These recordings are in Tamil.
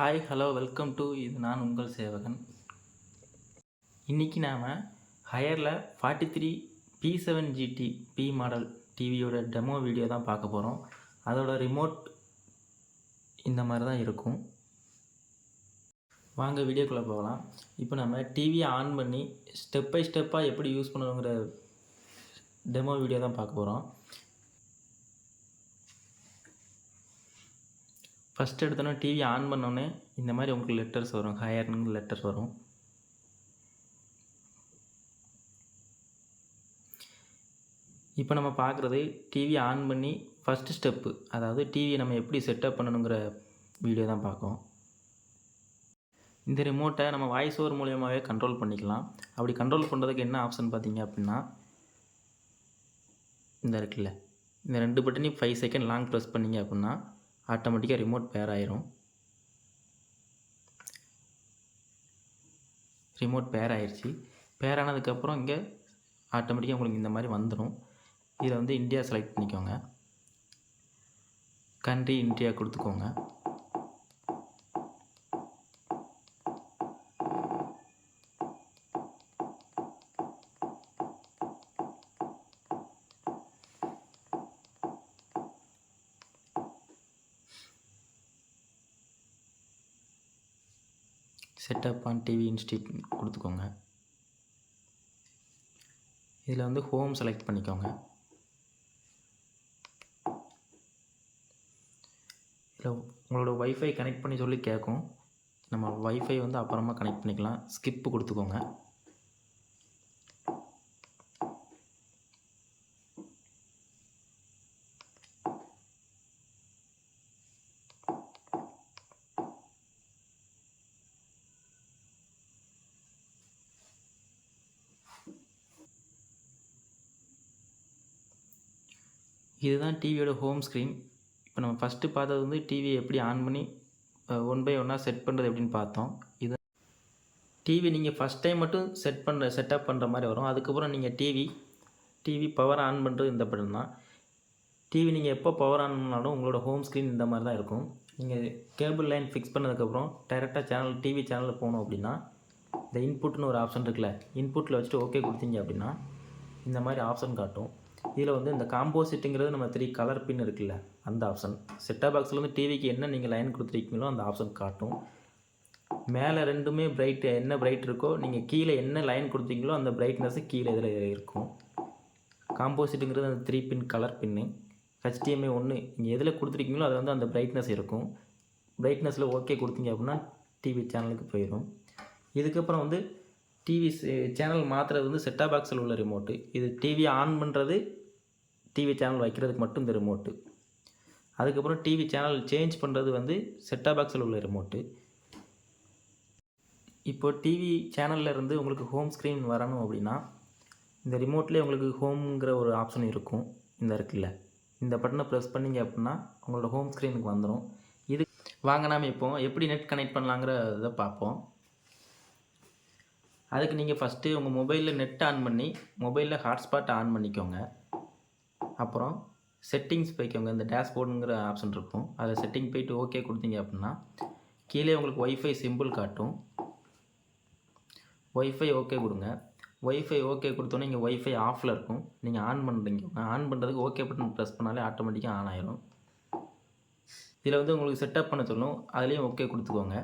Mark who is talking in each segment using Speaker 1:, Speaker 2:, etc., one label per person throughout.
Speaker 1: ஹாய் ஹலோ வெல்கம் டு இது நான் உங்கள் சேவகன். இன்றைக்கி நாம் ஹையரில் forty three P seven GT P model டிவியோட டெமோ வீடியோ தான் பார்க்க போகிறோம் அதோட ரிமோட் இந்த மாதிரி தான் இருக்கும். வாங்க வீடியோக்குள்ளே போகலாம். இப்போ நம்ம டிவியை ஆன் பண்ணி ஸ்டெப் பை ஸ்டெப்பாக எப்படி யூஸ் பண்ணணுங்கிற டெமோ வீடியோ தான் பார்க்க போகிறோம் ஃபஸ்ட் எடுத்தோன்னே டிவி ஆன் பண்ணோடனே இந்த மாதிரி உங்களுக்கு லெட்டர்ஸ் வரும். ஹையர்னு லெட்டர்ஸ் வரும். இப்போ நம்ம பார்க்குறது டிவி ஆன் பண்ணி ஃபஸ்ட்டு ஸ்டெப்பு அதாவது டிவியை நம்ம எப்படி செட்டப் பண்ணணுங்கிற வீடியோ தான் பார்க்கோம் இந்த ரிமோட்டை நம்ம வாய்ஸ் ஓவர் மூலியமாகவே கண்ட்ரோல் பண்ணிக்கலாம். அப்படி கண்ட்ரோல் பண்ணுறதுக்கு என்ன ஆப்ஷன் பார்த்தீங்க அப்படின்னா இந்த இருக்குல்ல இந்த ரெண்டு பட்டனையும் ஃபைவ் செகண்ட் லாங் ப்ரெஸ் பண்ணிங்க அப்படின்னா ஆட்டோமேட்டிக்காக ரிமோட் பேர் ஆயிரும். ரிமோட் பேர் ஆயிடுச்சு பேர் ஆனதுக்கப்புறம் இங்கே ஆட்டோமேட்டிக்காக உங்களுக்கு இந்த மாதிரி வந்துடும் இதில் வந்து இந்தியா செலக்ட் பண்ணிக்கோங்க. கண்ட்ரி இந்தியா கொடுத்துக்கோங்க. செட்டப் ஆன் டிவி இன்ஸ்டியூட் கொடுத்துக்கோங்க. இதில் வந்து ஹோம் செலக்ட் பண்ணிக்கோங்க. இதில் உங்களோட வைஃபை கனெக்ட் பண்ணி சொல்லி கேட்கும் நம்ம ஒய்ஃபை வந்து அப்புறமா கனெக்ட் பண்ணிக்கலாம். ஸ்கிப்பு கொடுத்துக்கோங்க. இதுதான் டிவியோட ஹோம் ஸ்க்ரீன் இப்போ நம்ம ஃபஸ்ட்டு பார்த்தது வந்து டிவியை எப்படி ஆன் பண்ணி ஒன் பை ஒன்னாக செட் பண்ணுறது எப்படின்னு பார்த்தோம். இது டிவி நீங்கள் ஃபஸ்ட் டைம் மட்டும் செட் பண்ணுற செட்டப் பண்ணுற மாதிரி வரும். அதுக்கப்புறம் நீங்கள் டிவி டிவி பவர் ஆன் பண்ணுறது இந்த படம் தான். டிவி நீங்கள் எப்போ பவர் ஆன் பண்ணாலும் உங்களோட ஹோம் ஸ்க்ரீன் இந்த மாதிரி தான் இருக்கும். நீங்கள் கேபிள் லைன் ஃபிக்ஸ் பண்ணதுக்கப்புறம் டைரெக்டாக சேனல் டிவி சேனலில் போகணும் அப்படின்னா இந்த இன்புட்னு ஒரு ஆப்ஷன் இருக்குல்ல இன்புட்டில் வச்சுட்டு ஓகே கொடுத்தீங்க அப்படின்னா இந்த மாதிரி ஆப்ஷன் காட்டும். இதில் வந்து இந்த காம்போசிட்டுங்கிறது நம்ம த்ரீ கலர் பின் இருக்குல்ல அந்த ஆப்ஷன் செட்டாக பாக்ஸ்லேருந்து டிவிக்கு என்ன நீங்கள் லைன் கொடுத்துருக்கீங்களோ அந்த ஆப்ஷன் காட்டும். மேலே ரெண்டுமே பிரைட்டு என்ன பிரைட் இருக்கோ நீங்கள் கீழே என்ன லைன் கொடுத்தீங்களோ அந்த பிரைட்னஸ்ஸு கீழே இதில் இருக்கும். காம்போசிட்டுங்கிறது அந்த three pin colour pin HDMI ஒன்று நீங்கள் எதில் கொடுத்துருக்கீங்களோ அதில் வந்து அந்த பிரைட்னஸ் இருக்கும். பிரைட்னஸில் ஓகே கொடுத்தீங்க அப்படின்னா டிவி சேனலுக்கு போயிடும் இதுக்கப்புறம் வந்து டிவி சேனல் மாற்றுறது வந்து செட்டாக பாக்ஸில் உள்ள ரிமோட்டு இது டிவி ஆன் பண்ணுறது டிவி சேனல் வைக்கிறதுக்கு மட்டும் இந்த ரிமோட்டு அதுக்கப்புறம் டிவி சேனல் சேஞ்ச் பண்ணுறது வந்து செட்டா பாக்ஸில் உள்ள ரிமோட்டு இப்போ டிவி சேனலில் இருந்து உங்களுக்கு ஹோம் ஸ்க்ரீன் வரணும் அப்படின்னா இந்த ரிமோட்லேயே உங்களுக்கு ஹோம்ங்கிற ஒரு ஆப்ஷன் இருக்கும். இந்த இருக்குல்ல இந்த பட்டனை ப்ரெஸ் பண்ணிங்க அப்படின்னா உங்களோட ஹோம் ஸ்க்ரீனுக்கு வந்துடும் இது வாங்க நாம் இப்போ எப்படி நெட் கனெக்ட் பண்ணலாங்கிற இதை பார்ப்போம். அதுக்கு நீங்கள் ஃபஸ்ட்டு உங்கள் மொபைலில் நெட் ஆன் பண்ணி மொபைலில் ஹாட்ஸ்பாட் ஆன் பண்ணிக்கோங்க. அப்புறம் செட்டிங்ஸ் போய்க்கோங்க. இந்த டேஷ்போர்டுங்கிற ஆப்ஷன் இருக்கும். அதில் செட்டிங் போயிட்டு ஓகே கொடுத்தீங்க அப்படின்னா கீழே உங்களுக்கு ஒய்ஃபை சிம்பிள் காட்டும். ஒய்ஃபை ஓகே கொடுங்க. ஒய்ஃபை ஓகே கொடுத்தோன்னே இங்கே ஒய்ஃபை ஆஃபில் இருக்கும். நீங்கள் ஆன் பண்ணுறீங்க ஆன் பண்ணுறதுக்கு ஓகே பட்டன் ப்ரெஸ் பண்ணாலே ஆட்டோமேட்டிக்காக ஆன் ஆயிரும். இதில் வந்து உங்களுக்கு செட்டப் பண்ண சொல்லும். அதுலேயும் ஓகே கொடுத்துக்கோங்க.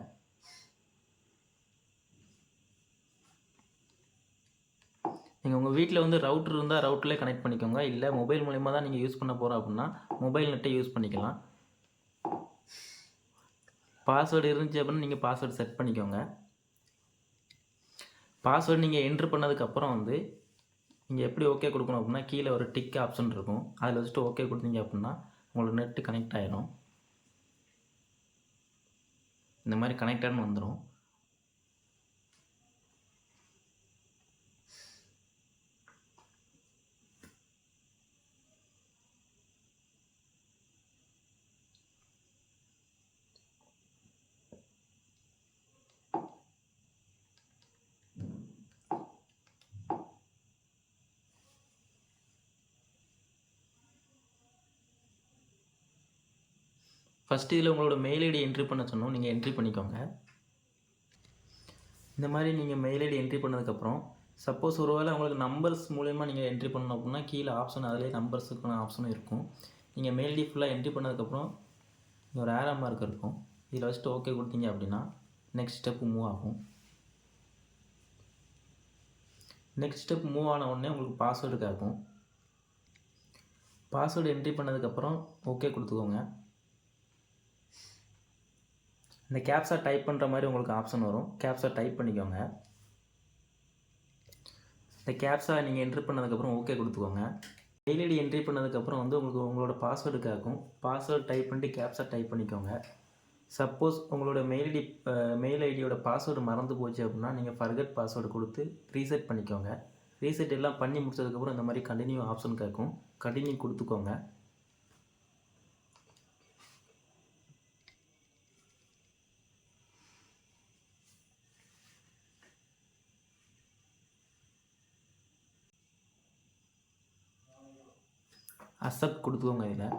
Speaker 1: நீங்கள் உங்கள் வீட்டில் வந்து ரவுட்ரு இருந்தால் ரவுட்டர்லேயே கனெக்ட் பண்ணிக்கோங்க. இல்லை மொபைல் மூலிமா தான் நீங்கள் யூஸ் பண்ண போகிறோம் அப்படின்னா மொபைல் நெட்டை யூஸ் பண்ணிக்கலாம். பாஸ்வேர்டு இருந்துச்சு அப்படின்னா நீங்கள் பாஸ்வேர்டு செட் பண்ணிக்கோங்க. பாஸ்வேர்டு நீங்கள் என்ட்ரு பண்ணதுக்கப்புறம் வந்து நீங்கள் எப்படி ஓகே கொடுக்கணும் அப்படின்னா கீழே ஒரு டிக் ஆப்ஷன் இருக்கும். அதில் வச்சுட்டு ஓகே கொடுத்தீங்க அப்படின்னா உங்களுக்கு நெட்டு கனெக்ட் ஆகிடும் இந்த மாதிரி கனெக்டட்னு வந்துடும் ஃபஸ்ட்டு இதில் உங்களோட மெயில் ஐடி என்ட்ரி பண்ண சொன்னோம். நீங்கள் என்ட்ரி பண்ணிக்கோங்க. இந்த மாதிரி நீங்கள் மெயில் ஐடி என்ட்ரி பண்ணதுக்கப்புறம் சப்போஸ் ஒருவேளை உங்களுக்கு நம்பர்ஸ் மூலயமா நீங்கள் என்ட்ரி பண்ணணும் அப்படின்னா கீழே ஆப்ஷன் அதிலே நம்பர்ஸுக்கான ஆப்ஷனும் இருக்கும். நீங்கள் மெயில் ஐடி ஃபுல்லாக என்ட்ரி பண்ணதுக்கப்புறம் இங்கே ஒரு ஏரா மார்க் இருக்கும். இதில் வச்சுட்டு ஓகே கொடுத்தீங்க அப்படின்னா நெக்ஸ்ட் ஸ்டெப் மூவ் ஆகும். நெக்ஸ்ட் ஸ்டெப் மூவ் ஆன உடனே உங்களுக்கு பாஸ்வேர்டு கேட்கும் பாஸ்வேர்டு என்ட்ரி பண்ணதுக்கப்புறம் ஓகே கொடுத்துக்கோங்க. இந்த கேப்ஸா டைப் பண்ணுற மாதிரி உங்களுக்கு ஆப்ஷன் வரும். கேப்ஸா டைப் பண்ணிக்கோங்க. இந்த கேப்ஸா நீங்கள் என்ட்ரி பண்ணதுக்கப்புறம் ஓகே கொடுத்துக்கோங்க. மெயில் ஐடி என்ட்ரி பண்ணதுக்கப்புறம் வந்து உங்களுக்கு உங்களோட பாஸ்வேர்டு கேட்கும் பாஸ்வேர்டு டைப் பண்ணிட்டு கேப்ஸா டைப் பண்ணிக்கோங்க. சப்போஸ் உங்களோட மெயில் ஐடி மெயில் ஐடியோட பாஸ்வேர்டு மறந்து போச்சு அப்படின்னா நீங்கள் ஃபர்கட் பாஸ்வேர்டு கொடுத்து ரீசெட் பண்ணிக்கோங்க. ரீசெட் எல்லாம் பண்ணி முடிச்சதுக்கப்புறம் இந்த மாதிரி கண்டினியூ ஆப்ஷன் கேட்கும் கண்டினியூ கொடுத்துக்கோங்க. அசப்ட் கொடுத்துக்கோங்க இதில்.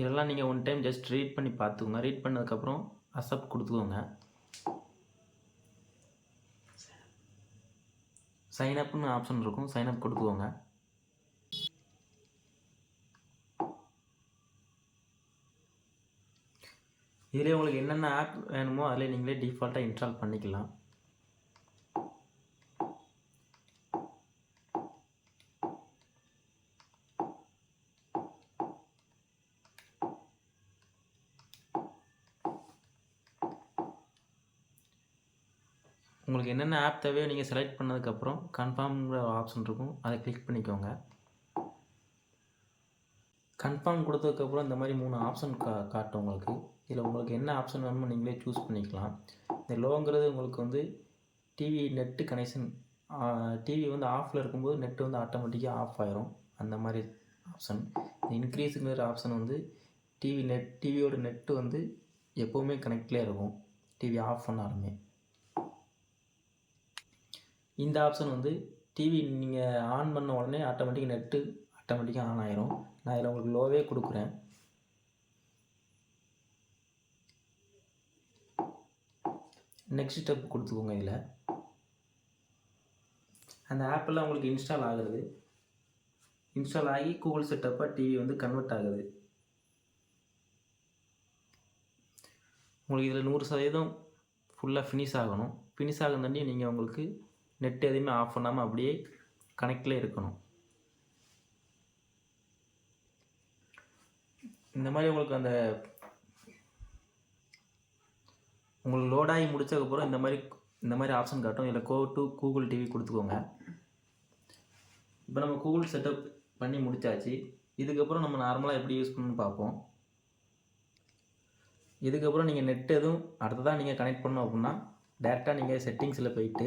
Speaker 1: இதெல்லாம் நீங்கள் ஒன் டைம் ஜஸ்ட் ரீட் பண்ணி பார்த்துக்கோங்க. ரீட் பண்ணதுக்கப்புறம் அசப்ட் கொடுத்துக்கோங்க. சைன் அப்னு ஆப்ஷன் இருக்கும். சைன் அப் கொடுத்துக்கோங்க. இதிலே உங்களுக்கு என்னென்ன ஆப் வேணுமோ அதில் நீங்களே டிஃபால்ட்டாக இன்ஸ்டால் பண்ணிக்கலாம் உங்களுக்கு என்னென்ன ஆப் தேவையோ நீங்கள் செலக்ட் பண்ணதுக்கப்புறம் கன்ஃபார்ம்ங்கிற ஆப்ஷன் இருக்கும். அதை கிளிக் பண்ணிக்கோங்க. கன்ஃபார்ம் கொடுத்ததுக்கப்புறம் இந்த மாதிரி மூணு ஆப்ஷன் கா காட்டும் உங்களுக்கு. இதில் உங்களுக்கு என்ன ஆப்ஷன் வேணுமோ நீங்களே சூஸ் பண்ணிக்கலாம். இந்த லோங்கிறது உங்களுக்கு வந்து டிவி நெட்டு கனெக்ஷன் டிவி வந்து ஆஃபில் இருக்கும்போது நெட்டு வந்து ஆட்டோமேட்டிக்காக ஆஃப் ஆயிரும். அந்த மாதிரி ஆப்ஷன் இந்த இன்க்ரீஸுங்கிற ஆப்ஷன் வந்து டிவி நெட் டிவியோட நெட்டு வந்து எப்போவுமே கனெக்ட்லேயே இருக்கும். டிவி ஆஃப் பண்ணாலுமே. இந்த ஆப்ஷன் வந்து டிவி நீங்கள் ஆன் பண்ண உடனே ஆட்டோமேட்டிக் நெட்டு ஆட்டோமேட்டிக்காக ஆன் ஆயிரும். நான் இதில் உங்களுக்கு லோவே கொடுக்குறேன். நெக்ஸ்ட் ஸ்டெப் கொடுத்துக்கோங்க இதில். அந்த ஆப்பெல்லாம் உங்களுக்கு இன்ஸ்டால் ஆகுது இன்ஸ்டால் ஆகி கூகுள் செட்டப்பாக டிவி வந்து கன்வெர்ட் ஆகுது. உங்களுக்கு இதில் நூறு சதவீதம் ஃபுல்லாக ஃபினிஷ் ஆகணும். ஃபினிஷ் ஆகுந்தாண்டி நீங்கள் உங்களுக்கு நெட் எதுவுமே ஆஃப் பண்ணாமல் அப்படியே கனெக்டில் இருக்கணும். இந்த மாதிரி உங்களுக்கு அந்த உங்களுக்கு லோடாகி முடிச்சதுக்கப்புறம் இந்த மாதிரி இந்த மாதிரி ஆப்ஷன் காட்டும். இதில் கோ டு கூகுள் டிவி கொடுத்துக்கோங்க. இப்போ நம்ம கூகுள் செட்டப் பண்ணி முடிச்சாச்சு. இதுக்கப்புறம் நம்ம நார்மலாக எப்படி யூஸ் பண்ணணும்னு பார்ப்போம். இதுக்கப்புறம் நீங்கள் நெட் எதுவும் அடுத்ததாக நீங்கள் கனெக்ட் பண்ணோம் அப்படின்னா டேரெக்டாக நீங்கள் செட்டிங்ஸில் போயிட்டு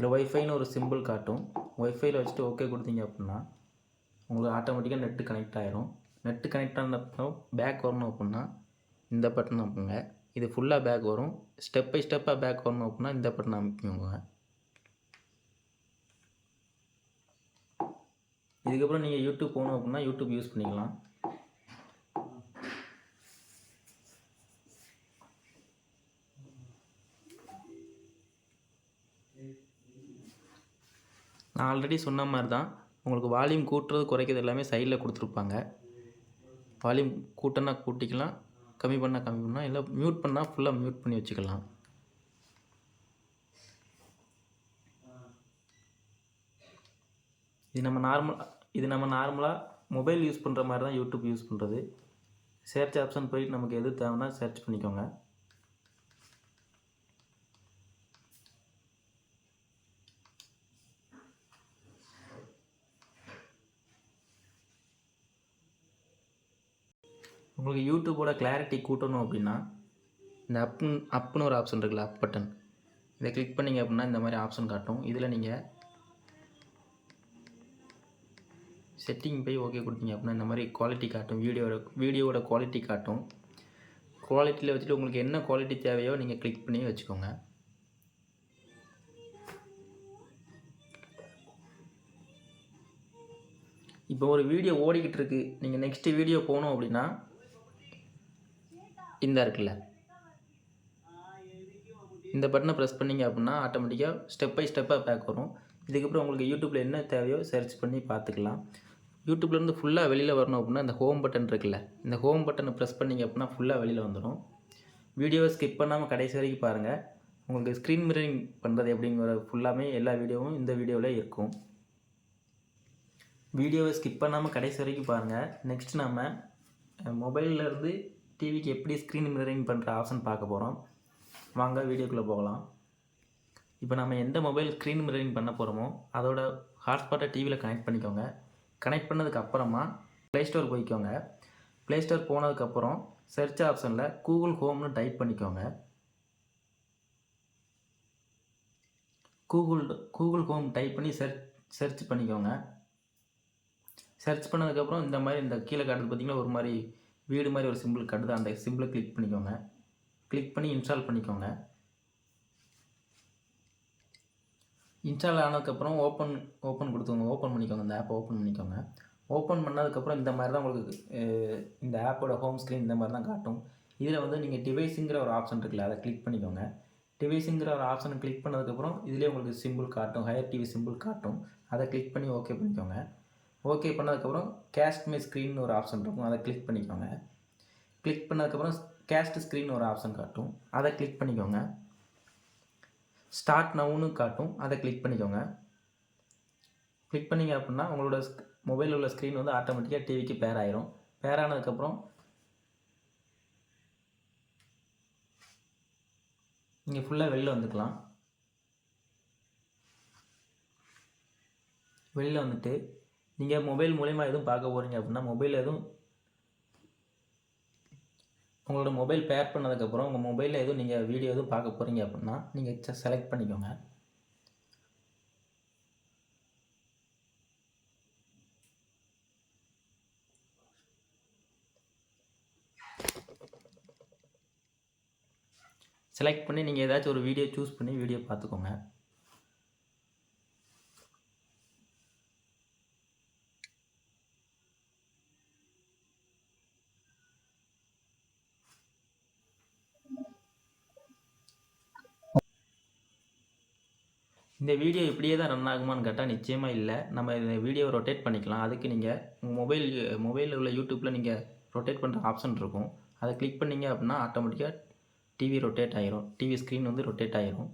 Speaker 1: இதில் ஒய்ஃபைன்னு ஒரு சிம்பிள் காட்டும். ஒய்ஃபைல வச்சுட்டு ஓகே கொடுத்தீங்க அப்படின்னா உங்களுக்கு ஆட்டோமேட்டிக்காக நெட்டு கனெக்ட் ஆகிரும் நெட்டு கனெக்ட் ஆனப்போ பேக் வரணும் அப்படின்னா இந்த பட்டன் அமைப்புங்க இது ஃபுல்லாக பேக் வரும். ஸ்டெப் பை ஸ்டெப்பாக பேக் வரணும் அப்படின்னா இந்த பட்டன் அமைக்குங்க இதுக்கப்புறம் நீங்கள் யூடியூப் போகணும் அப்படின்னா யூடியூப் யூஸ் பண்ணிக்கலாம். நான் ஆல்ரெடி சொன்ன மாதிரி தான் உங்களுக்கு வால்யூம் கூட்டுறது குறைக்கிறது எல்லாமே சைடில் கொடுத்துருப்பாங்க. வால்யூம் கூட்டினா கூட்டிக்கலாம் கம்மி பண்ணால் கம்மி பண்ணால் இல்லை மியூட் பண்ணால் ஃபுல்லாக மியூட் பண்ணி வச்சுக்கலாம். இது நம்ம நார்மல் இது நம்ம நார்மலாக மொபைல் யூஸ் பண்ணுற மாதிரி தான் யூடியூப் யூஸ் பண்ணுறது சர்ச் ஆப்ஷன் போய் நமக்கு எது தேவைன்னா சர்ச் பண்ணிக்கோங்க. உங்களுக்கு யூடியூப்போட கிளாரிட்டி கூட்டணும் அப்படின்னா இந்த அப் அப்னு ஒரு ஆப்ஷன் இருக்குல்ல அப் பட்டன் இதை கிளிக் பண்ணிங்க அப்படின்னா இந்த மாதிரி ஆப்ஷன் காட்டும். இதில் நீங்கள் செட்டிங் போய் ஓகே கொடுத்தீங்க அப்படின்னா இந்த மாதிரி குவாலிட்டி காட்டும். வீடியோட வீடியோவோட குவாலிட்டி காட்டும். குவாலிட்டியில் வச்சுட்டு உங்களுக்கு என்ன குவாலிட்டி தேவையோ நீங்கள் கிளிக் பண்ணி வச்சுக்கோங்க. இப்போ ஒரு வீடியோ ஓடிக்கிட்டு இருக்குது நீங்கள் நெக்ஸ்ட்டு வீடியோ போகணும் அப்படின்னா இந்த இருக்குல்ல. இந்த பட்டனை ப்ரெஸ் பண்ணீங்க அப்படின்னா ஆட்டோமேட்டிக்காக ஸ்டெப் பை ஸ்டெப்பாக பேக் வரும். இதுக்கப்புறம் உங்களுக்கு யூடியூப்பில் என்ன தேவையோ சர்ச் பண்ணி பார்த்துக்கலாம். யூடியூப்லேருந்து ஃபுல்லாக வெளியில் வரணும் அப்படின்னா இந்த ஹோம் பட்டன் இருக்குல்ல. இந்த ஹோம் பட்டனை ப்ரெஸ் பண்ணீங்க அப்படின்னா ஃபுல்லாக வெளியில் வந்துடும் வீடியோவை ஸ்கிப் பண்ணாமல் கடைசி வரைக்கும் பாருங்கள் உங்களுக்கு ஸ்க்ரீன் மிரரிங் பண்ணுறது எப்படிங்கிற ஃபுல்லாமே எல்லா வீடியோவும் இந்த வீடியோவில் இருக்கும். வீடியோவை ஸ்கிப் பண்ணாமல் கடைசி வரைக்கும் பாருங்கள் நெக்ஸ்ட் நம்ம மொபைல்ல இருந்து டிவிக்கு எப்படி ஸ்க்ரீன் மிரரிங் பண்ணுற ஆப்ஷன் பார்க்க போகிறோம் வாங்க வீடியோக்குள்ளே போகலாம். இப்போ நம்ம எந்த மொபைல் ஸ்க்ரீன் மிரரிங் பண்ண போகிறோமோ அதோட ஹாட்ஸ்பாட்டை டிவியில் கனெக்ட் பண்ணிக்கோங்க. கனெக்ட் பண்ணதுக்கு அப்புறமா ப்ளே ஸ்டோர் போய்க்கோங்க. ப்ளே ஸ்டோர் போனதுக்கப்புறம் சர்ச் ஆப்ஷனில் கூகுள் ஹோம்னு டைப் பண்ணிக்கோங்க. கூகுள் கூகுள் ஹோம் டைப் பண்ணி சர்ச் சர்ச் பண்ணிக்கோங்க. சர்ச் பண்ணதுக்கப்புறம் இந்த மாதிரி இந்த கீழே காட்டுறது பார்த்தீங்கன்னா ஒரு மாதிரி வீடு மாதிரி ஒரு சிம்பிள் கட்டுது. அந்த சிம்பிளை கிளிக் பண்ணிக்கோங்க. கிளிக் பண்ணி இன்ஸ்டால் பண்ணிக்கோங்க. இன்ஸ்டால் ஆனதுக்கப்புறம் ஓப்பன் ஓப்பன் கொடுத்துக்கோங்க. ஓப்பன் பண்ணிக்கோங்க. இந்த ஆப்பை ஓப்பன் பண்ணிக்கோங்க. ஓப்பன் பண்ணதுக்கப்புறம் இந்த மாதிரி தான் உங்களுக்கு இந்த ஆப்போட ஹோம் ஸ்க்ரீன் இந்த மாதிரி தான் காட்டும். இதில் வந்து நீங்கள் டிவைஸுங்கிற ஒரு ஆப்ஷன் இருக்குல்ல அதை கிளிக் பண்ணிக்கோங்க. டிவைஸுங்கிற ஒரு ஆப்ஷனை கிளிக் பண்ணதுக்கப்புறம் இதிலே உங்களுக்கு சிம்பிள் காட்டும். ஹையர் டிவி சிம்பிள் காட்டும். அதை கிளிக் பண்ணி ஓகே பண்ணிக்கோங்க. ஓகே பண்ணதுக்கப்புறம் கேஸ்ட் மை ஸ்க்ரீன் ஒரு ஆப்ஷன் இருக்கும். அதை கிளிக் பண்ணிக்கோங்க. கிளிக் பண்ணதுக்கப்புறம் கேஸ்ட் ஸ்க்ரீன் ஒரு ஆப்ஷன் காட்டும். அதை கிளிக் பண்ணிக்கோங்க. ஸ்டார்ட் நவுன்னு காட்டும். அதை கிளிக் பண்ணிக்கோங்க. கிளிக் பண்ணிங்க அப்படின்னா உங்களோட மொபைலில் உள்ள ஸ்க்ரீன் வந்து ஆட்டோமேட்டிக்காக டிவிக்கு பேர் ஆயிரும். பேர் ஆனதுக்கப்புறம் நீங்கள் ஃபுல்லாக வெளில வந்துக்கலாம். வெளியில் வந்துட்டு நீங்கள் மொபைல் மூலயமா எதுவும் பார்க்க போகிறீங்க அப்படின்னா மொபைல் எதுவும் உங்களோட மொபைல் பேர் பண்ணதுக்கப்புறம் உங்கள் மொபைலில் எதுவும் நீங்கள் வீடியோ எதுவும் பார்க்க போகிறீங்க அப்படின்னா நீங்கள் செலக்ட் பண்ணிக்கோங்க. செலக்ட் பண்ணி நீங்கள் ஏதாச்சும் ஒரு வீடியோ சூஸ் பண்ணி வீடியோ பார்த்துக்கோங்க. இந்த வீடியோ இப்படியே தான் ரன் ஆகுமான்னு கேட்டால் நிச்சயமாக இல்லை. நம்ம இந்த வீடியோவை ரொட்டேட் பண்ணிக்கலாம். அதுக்கு நீங்கள் உங்கள் மொபைல் மொபைலில் உள்ள யூடியூப்பில் நீங்கள் ரொட்டேட் பண்ணுற ஆப்ஷன் இருக்கும். அதை கிளிக் பண்ணிங்க அப்படின்னா ஆட்டோமேட்டிக்காக டிவி ரொட்டேட் ஆகிரும் டிவி ஸ்க்ரீன் வந்து ரொட்டேட் ஆகிரும்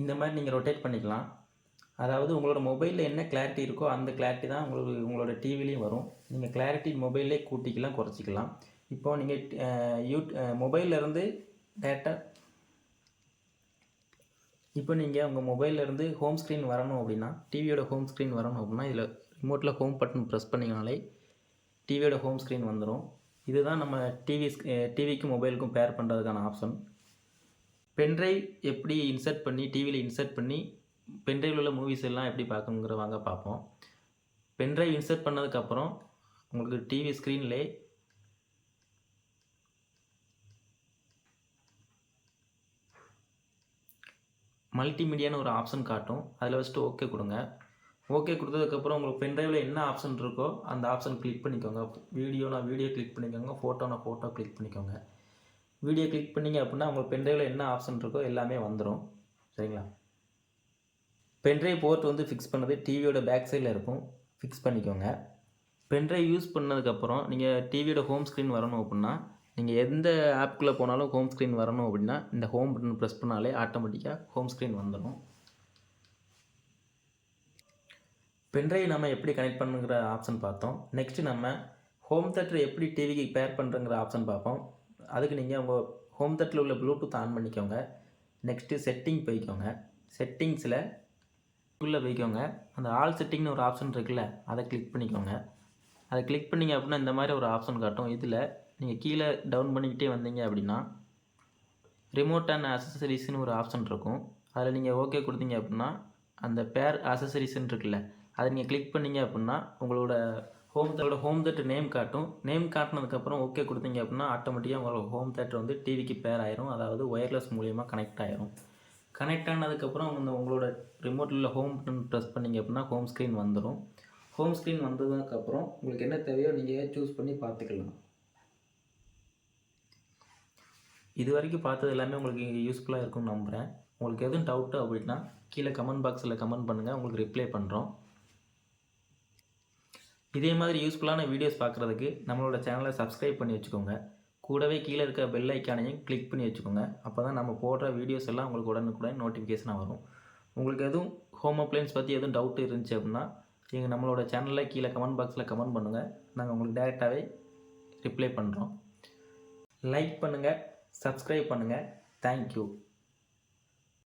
Speaker 1: இந்த மாதிரி நீங்கள் ரொட்டேட் பண்ணிக்கலாம். அதாவது உங்களோட மொபைலில் என்ன கிளாரிட்டி இருக்கோ அந்த கிளாரிட்டி தான் உங்களுக்கு உங்களோட டிவிலையும் வரும். நீங்கள் கிளாரிட்டி மொபைல்லே கூட்டிக்கலாம் குறைச்சிக்கலாம். இப்போது நீங்கள் யூட் மொபைல்லேருந்து டேட்டா இப்போ நீங்கள் உங்கள் மொபைல்லேருந்து ஹோம் ஸ்க்ரீன் வரணும் அப்படின்னா டிவியோட ஹோம் ஸ்க்ரீன் வரணும் அப்படின்னா இதில் ரிமோட்டில் ஹோம் பட்டன் ப்ரெஸ் பண்ணிங்கனாலே டிவியோட ஹோம் ஸ்க்ரீன் வந்துடும் இதுதான் நம்ம டிவி டிவிக்கும் மொபைலுக்கும் பேர் பண்ணுறதுக்கான ஆப்ஷன் பென்ட்ரைவ் எப்படி இன்சர்ட் பண்ணி டிவியில் இன்சர்ட் பண்ணி பென்ட்ரைவில் உள்ள மூவிஸ் எல்லாம் எப்படி பார்க்கணுங்கிற வாங்க பார்ப்போம். பென்ட்ரைவ் இன்சர்ட் பண்ணதுக்கப்புறம் உங்களுக்கு டிவி ஸ்க்ரீன்லே மல்டிமீடியான்னு ஒரு ஆப்ஷன் காட்டும். அதில் வச்சுட்டு ஓகே கொடுங்க. ஓகே கொடுத்ததுக்கப்புறம் உங்களுக்கு பென்ட்ரைவில் என்ன ஆப்ஷன் இருக்கோ அந்த ஆப்ஷன் கிளிக் பண்ணிக்கோங்க. வீடியோனா வீடியோ கிளிக் பண்ணிக்கோங்க. ஃபோட்டோனா ஃபோட்டோ கிளிக் பண்ணிக்கோங்க. வீடியோ கிளிக் பண்ணிங்க அப்படின்னா உங்களுக்கு பென்ட்ரைவில் என்ன ஆப்ஷன் இருக்கோ எல்லாமே வந்துடும் சரிங்களா? பென்ட்ரைவ் போர்ட் வந்து ஃபிக்ஸ் பண்ணது டிவியோட பேக் சைடில் இருக்கும். ஃபிக்ஸ் பண்ணிக்கோங்க. பென்ட்ரைவ் யூஸ் பண்ணதுக்கப்புறம் நீங்கள் டிவியோட ஹோம் ஸ்க்ரீன் வரணும் அப்படின்னா நீங்கள் எந்த ஆப்குள்ளே போனாலும் ஹோம் ஸ்க்ரீன் வரணும் அப்படின்னா இந்த ஹோம் பட்டன் ப்ரெஸ் பண்ணாலே ஆட்டோமேட்டிக்காக ஹோம் ஸ்க்ரீன் வந்துடும் பென்ட்ரைவ் நம்ம எப்படி கனெக்ட் பண்ணுங்கிற ஆப்ஷன் பார்த்தோம். நெக்ஸ்ட்டு நம்ம ஹோம் தேட்டர் எப்படி டிவிக்கு பேர் பண்ணுறங்கிற ஆப்ஷன் பார்ப்போம். அதுக்கு நீங்கள் உங்கள் ஹோம் தட்டில் உள்ள ப்ளூடூத் ஆன் பண்ணிக்கோங்க. நெக்ஸ்ட்டு செட்டிங் போய்க்கோங்க. செட்டிங்ஸில் உள்ளே போய்க்கோங்க. அந்த ஆல் செட்டிங்னு ஒரு ஆப்ஷன் இருக்குல்ல அதை கிளிக் பண்ணிக்கோங்க. அதை கிளிக் பண்ணிங்க அப்படின்னா இந்த மாதிரி ஒரு ஆப்ஷன் காட்டும். இதில் நீங்கள் கீழே டவுன் பண்ணிக்கிட்டே வந்தீங்க அப்படின்னா ரிமோட் அண்ட் அசசரிஸ்னு ஒரு ஆப்ஷன் இருக்கும். அதில் நீங்கள் ஓகே கொடுத்தீங்க அப்படின்னா அந்த பேர் அசசரிஸ்ன்னு இருக்குல்ல அதை நீங்கள் கிளிக் பண்ணிங்க அப்படின்னா உங்களோட ஹோம் தேட்டரோட ஹோம் தேட்டர் நேம் காட்டும். நேம் காட்டினதுக்கப்புறம் ஓகே கொடுத்தீங்க அப்படின்னா ஆட்டோமேட்டிக்காக உங்களோட ஹோம் தேட்டர் வந்து டிவிக்கு பேர் ஆயிரும். அதாவது ஒயர்லெஸ் மூலியமாக கனெக்ட் ஆயிரும். கனெக்ட் ஆனதுக்கப்புறம் இந்த உங்களோட ரிமோட்டில் ஹோம் ப்ரெஸ் பண்ணிங்க அப்படின்னா ஹோம் ஸ்க்ரீன் வந்துடும் ஹோம் ஸ்க்ரீன் வந்ததுக்கப்புறம் உங்களுக்கு என்ன தேவையோ நீங்கள் சூஸ் பண்ணி பார்த்துக்கலாம். இது வரைக்கும் பார்த்தது எல்லாமே உங்களுக்கு யூஸ்ஃபுல்லாக இருக்கும்னு நம்புகிறேன் உங்களுக்கு எதுவும் டவுட்டு அப்படின்னா கீழே கமெண்ட் பாக்ஸில் கமெண்ட் பண்ணுங்கள் உங்களுக்கு ரிப்ளை பண்ணுறோம் இதே மாதிரி யூஸ்ஃபுல்லான வீடியோஸ் பார்க்குறதுக்கு நம்மளோட சேனலை சப்ஸ்கிரைப் பண்ணி வச்சுக்கோங்க. கூடவே கீழே இருக்க பெல் ஐக்கானையும் கிளிக் பண்ணி வச்சுக்கோங்க. அப்போ தான் நம்ம போடுற வீடியோஸ் எல்லாம் உங்களுக்கு உடனுக்குடன் நோட்டிஃபிகேஷனாக வரும். உங்களுக்கு எதுவும் ஹோம் அப்ளைன்ஸ் பற்றி எதுவும் டவுட் இருந்துச்சு அப்படின்னா நீங்கள் நம்மளோட சேனலில் கீழே கமெண்ட் பாக்ஸில் கமெண்ட் பண்ணுங்கள் நாங்கள் உங்களுக்கு டேரெக்டாகவே ரிப்ளை பண்ணுறோம் லைக் பண்ணுங்கள் சப்ஸ்கிரைப் பண்ணுங்கள் தேங்க்யூ